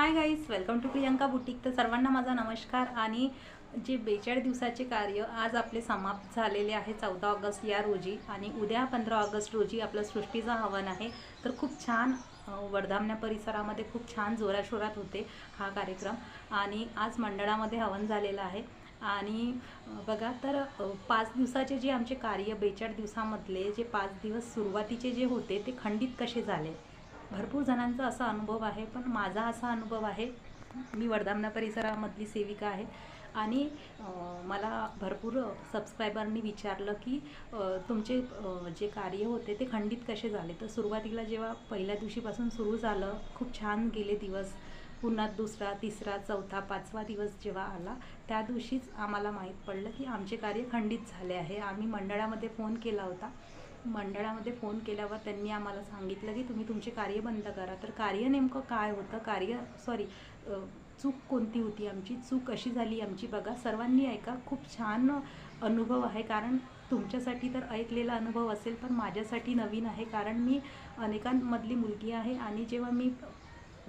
Hi guys welcome to Priyanka boutique तर सर्वांना माझा नमस्कार आणि जे बेचाळीस दिवसाचे कार्य आज आपले समाप्त झालेले आहे चौदा ऑगस्ट या रोजी आणि उद्या पंधरा ऑगस्ट रोजी आपलं सृष्टीचा हवन आहे. तर खूप छान वर्धामण्या परिसरामध्ये खूप छान जोराशोरात होते हा कार्यक्रम आणि आज मंडळामध्ये हवन झालेलं आहे. आणि बघा तर पाच दिवसाचे जे आमचे कार्य बेचाळीस दिवसामधले जे पाच दिवस सुरुवातीचे जे होते ते खंडित कसे झाले? भरपूर जणांचा असा अनुभव आहे पण माझा असा अनुभव आहे मी वर्धामना परिसरामधली सेविका आहे आणि मला भरपूर सबस्क्रायबरनी विचारलं की तुमचे जे कार्य होते ते खंडित कसे झाले? तर सुरुवातीला जेव्हा पहिल्या दिवशीपासून सुरू झालं खूप छान गेले दिवस. पुन्हा दुसरा तिसरा चौथा पाचवा दिवस जेव्हा आला त्या दिवशीच आम्हाला माहीत पडलं की आमचे कार्य खंडित झाले आहे. आम्ही मंडळामध्ये फोन केला होता. मंडळामध्ये फोन केल्यावर त्यांनी आम्हाला सांगितलं की तुम्ही तुमचे कार्य बंद करा. तर कार्य नेमकं काय होतं? कार्य सॉरी चूक कोणती होती आमची? चूक अशी झाली आमची? बघा सर्वांनी ऐका खूप छान अनुभव आहे. कारण तुमच्यासाठी तर ऐकलेला अनुभव असेल पण माझ्यासाठी नवीन आहे. कारण मी अनेकांमधली मुलगी आहे आणि जेव्हा मी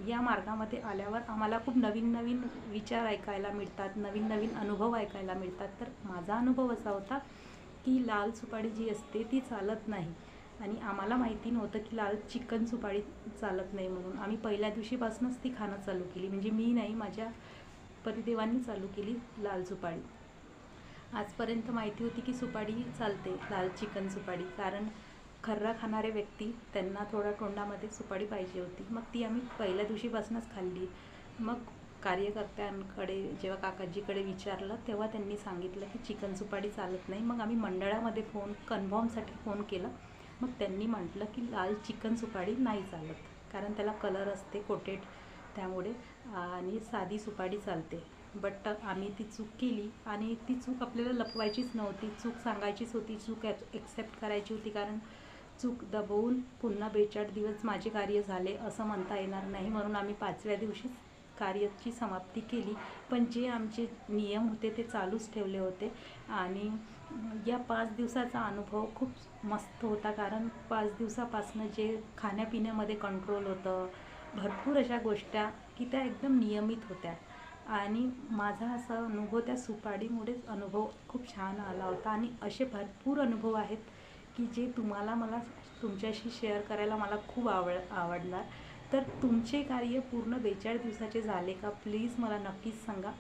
या मार्गामध्ये आल्यावर आम्हाला खूप नवीन नवीन विचार ऐकायला मिळतात नवीन नवीन अनुभव ऐकायला मिळतात. तर माझा अनुभव असा होता की लाल सुपारी जी असते ती चालत नाही. आणि आम्हाला माहिती नव्हतं की लाल चिकन सुपारी चालत नाही म्हणून. आम्ही पहिल्या दिवशीपासूनच ती खाणं चालू केली. म्हणजे मी नाही माझ्या पतिदेवांनी चालू केली लाल सुपारी. आजपर्यंत माहिती होती की सुपारी चालते लाल चिकन सुपारी. कारण खर्रा खाणारे व्यक्ती त्यांना थोडा तोंडामध्ये सुपारी पाहिजे होती. मग ती आम्ही पहिल्या दिवशीपासूनच खाल्ली. मग कार्यकर्त्यांकडे जेव्हा काकाजीकडे विचारलं तेव्हा त्यांनी सांगितलं की चिकन सुपाडी चालत नाही. मग आम्ही मंडळामध्ये फोन कन्फर्मसाठी फोन केला. मग त्यांनी म्हटलं की लाल चिकन सुपारी नाही चालत कारण त्याला कलर असते कोटेड. त्यामुळे आणि साधी सुपारी चालते. बट आम्ही ती चूक केली आणि ती चूक आपल्याला लपवायचीच नव्हती. चूक सांगायचीच होती चूक ॲक्सेप्ट करायची होती कारण चूक दबवून पुन्हा बेचाळीस दिवस माझे कार्य झाले असं म्हणता येणार नाही. म्हणून आम्ही पाचव्या दिवशीच कार्याची समाप्ती केली. पण जे आमचे नियम होते ते चालूच ठेवले होते. आणि या पाच दिवसाचा अनुभव खूप मस्त होता. कारण पाच दिवसापासनं जे खाण्यापिण्यामध्ये कंट्रोल होतं भरपूर अशा गोष्टी की त्या एकदम नियमित होत्या. आणि माझा असा अनुभव त्या सुपाडीमुळेच अनुभव खूप छान आला होता. आणि असे भरपूर अनुभव आहेत की जे तुम्हाला मला तुमच्याशी शेअर करायला मला खूप आवड आवडणार तर तुमचे कार्य पूर्ण बेचाळीस दिवसाचे झाले का? प्लीज मला नक्कीच सांगा.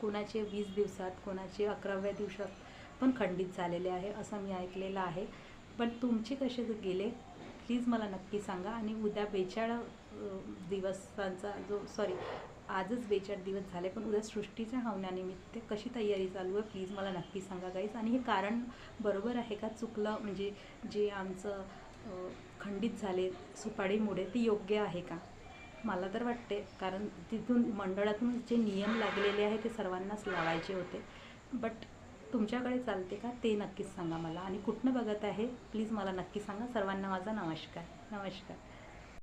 कोणाचे वीस दिवसात कोणाचे अकराव्या दिवसात पण खंडित झालेले आहे असं मी ऐकलेलं आहे. पण तुमचे कसे गेले? प्लीज मला नक्की सांगा. आणि उद्या बेचाळ दिवसांचा जो सॉरी आजच बेचाळ दिवस झाले पण उद्या सृष्टीच्या हवण्यानिमित्त कशी तयारी चालू आहे? प्लीज मला नक्की सांगा गाईज आणि हे कारण बरोबर आहे का? चुकलं म्हणजे जे आमचं खंडित झाले सुपारीमुळे ती योग्य आहे का? मला तर वाटते कारण तिथून मंडळातून जे नियम लागलेले आहे ते सर्वांनाच लावायचे होते. बट तुमच्याकडे चालते का? ते नक्कीच सांगा मला. आणि कुठनं बघत आहे? प्लीज मला नक्की सांगा. सर्वांना माझा नमस्कार. नमस्कार.